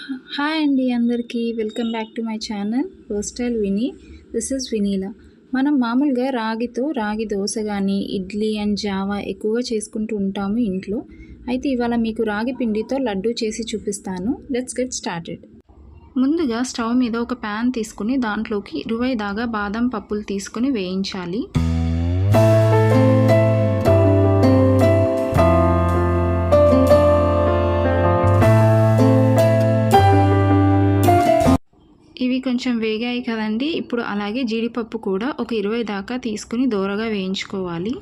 Hi అండి అందరికీ. Welcome back to my channel. Hostile వినీ. This is Vinila. మనం మామూలుగా రాగితో రాగి దోశ కానీ ఇడ్లీ అండ్ జావా ఎక్కువగా చేసుకుంటూ ఉంటాము ఇంట్లో. అయితే ఇవాళ మీకు రాగి పిండితో లడ్డూ చేసి చూపిస్తాను. లెట్స్ గెట్ స్టార్టెడ్ ముందుగా స్టవ్ మీద ఒక ప్యాన్ తీసుకుని దాంట్లోకి ఇరవై దాగా బాదం పప్పులు తీసుకుని వేయించాలి. ఇవి కొంచెం వేగాయి కదండి. ఇప్పుడు అలాగే జీడిపప్పు కూడా ఒక ఇరవై దాకా తీసుకుని దోరగా వేయించుకోవాలి.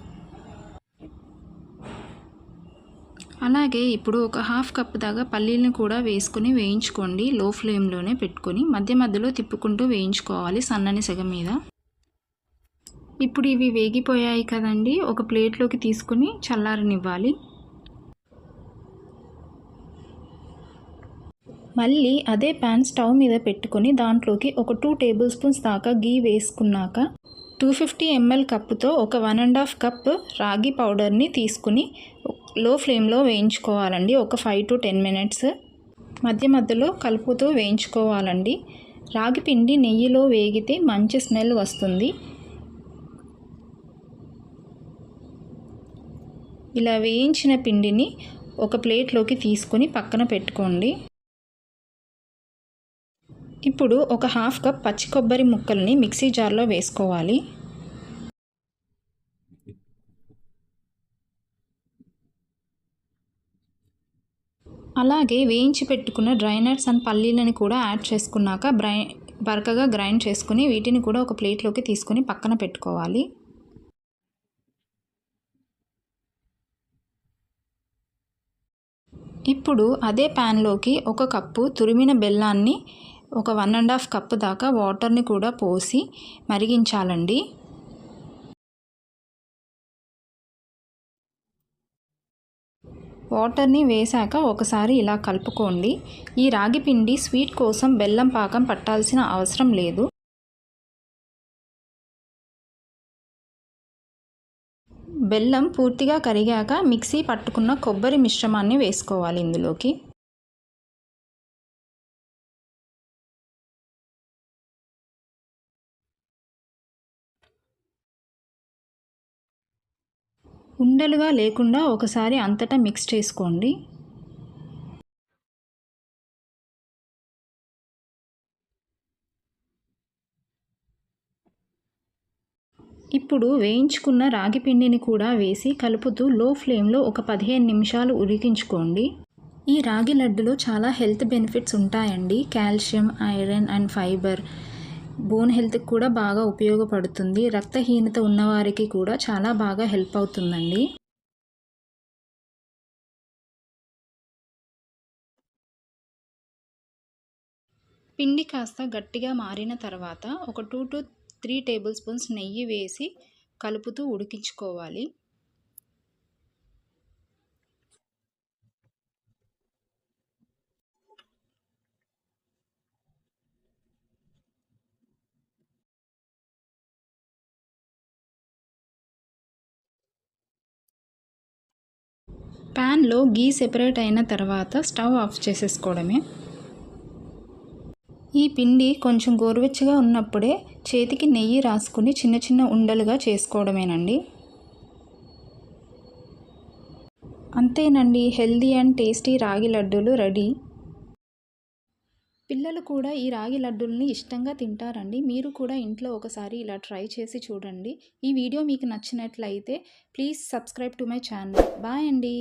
అలాగే ఇప్పుడు ఒక హాఫ్ కప్ దాకా పల్లీలను కూడా వేసుకుని వేయించుకోండి. లో ఫ్లేమ్లోనే పెట్టుకొని మధ్య మధ్యలో తిప్పుకుంటూ వేయించుకోవాలి సన్నని సెగ మీద. ఇప్పుడు ఇవి వేగిపోయాయి కదండి. ఒక ప్లేట్లోకి తీసుకుని చల్లారనివ్వాలి. మళ్ళీ అదే ప్యాన్ స్టవ్ మీద పెట్టుకొని దాంట్లోకి ఒక టూ టేబుల్ స్పూన్స్ దాకా గీ వేసుకున్నాక టూ ఫిఫ్టీ ఎంఎల్ కప్పుతో ఒక వన్ అండ్ హాఫ్ కప్ రాగి పౌడర్ని తీసుకుని లో ఫ్లేమ్లో వేయించుకోవాలండి. ఒక ఫైవ్ టు టెన్ మినిట్స్ మధ్య మధ్యలో కలుపుతూ వేయించుకోవాలండి. రాగి పిండి నెయ్యిలో వేగితే మంచి స్మెల్ వస్తుంది. ఇలా వేయించిన పిండిని ఒక ప్లేట్లోకి తీసుకొని పక్కన పెట్టుకోండి. ఇప్పుడు ఒక హాఫ్ కప్ పచ్చి కొబ్బరి ముక్కల్ని మిక్సీ జార్లో వేసుకోవాలి. అలాగే వేయించి పెట్టుకున్న డ్రైనట్స్ అండ్ పల్లీలని కూడా యాడ్ చేసుకున్నాక బ్రై బరకగా గ్రైండ్ చేసుకుని వీటిని కూడా ఒక ప్లేట్లోకి తీసుకొని పక్కన పెట్టుకోవాలి. ఇప్పుడు అదే ప్యాన్లోకి ఒక కప్పు తురిమిన బెల్లాన్ని ఒక వన్ అండ్ హాఫ్ కప్ దాకా వాటర్ని కూడా పోసి మరిగించాలండి. వాటర్ని వేశాక ఒకసారి ఇలా కలుపుకోండి. ఈ రాగి పిండి స్వీట్ కోసం బెల్లం పాకం పట్టాల్సిన అవసరం లేదు. బెల్లం పూర్తిగా కరిగాక మిక్సీ పట్టుకున్న కొబ్బరి మిశ్రమాన్ని వేసుకోవాలి ఇందులోకి. ఉండలుగా లేకుండా ఒకసారి అంతటా మిక్స్ చేసుకోండి. ఇప్పుడు వేయించుకున్న రాగి పిండిని కూడా వేసి కలుపుతూ లో ఫ్లేమ్లో ఒక పదిహేను నిమిషాలు ఉడికించుకోండి. ఈ రాగి లడ్డులో చాలా హెల్త్ బెనిఫిట్స్ ఉంటాయండి. Calcium iron and fibre. Bone హెల్త్కి కూడా బాగా ఉపయోగపడుతుంది. రక్తహీనత ఉన్నవారికి కూడా చాలా బాగా హెల్ప్ అవుతుందండి. పిండి కాస్త గట్టిగా మారిన తర్వాత ఒక two to three tablespoons నెయ్యి వేసి కలుపుతూ ఉడికించుకోవాలి. ప్యాన్లో గీ సెపరేట్ అయిన తర్వాత స్టవ్ ఆఫ్ చేసేసుకోవడమే. ఈ పిండి కొంచెం గోరువెచ్చగా ఉన్నప్పుడే చేతికి నెయ్యి రాసుకుని చిన్న చిన్న ఉండలుగా చేసుకోవడమేనండి. అంతేనండి హెల్దీ అండ్ టేస్టీ రాగి లడ్డూలు రెడీ. పిల్లలు కూడా ఈ రాగి లడ్డూల్ని ఇష్టంగా తింటారండి. మీరు కూడా ఇంట్లో ఒకసారి ఇలా ట్రై చేసి చూడండి. ఈ వీడియో మీకు నచ్చినట్లయితే please subscribe to my channel. Bye అండి.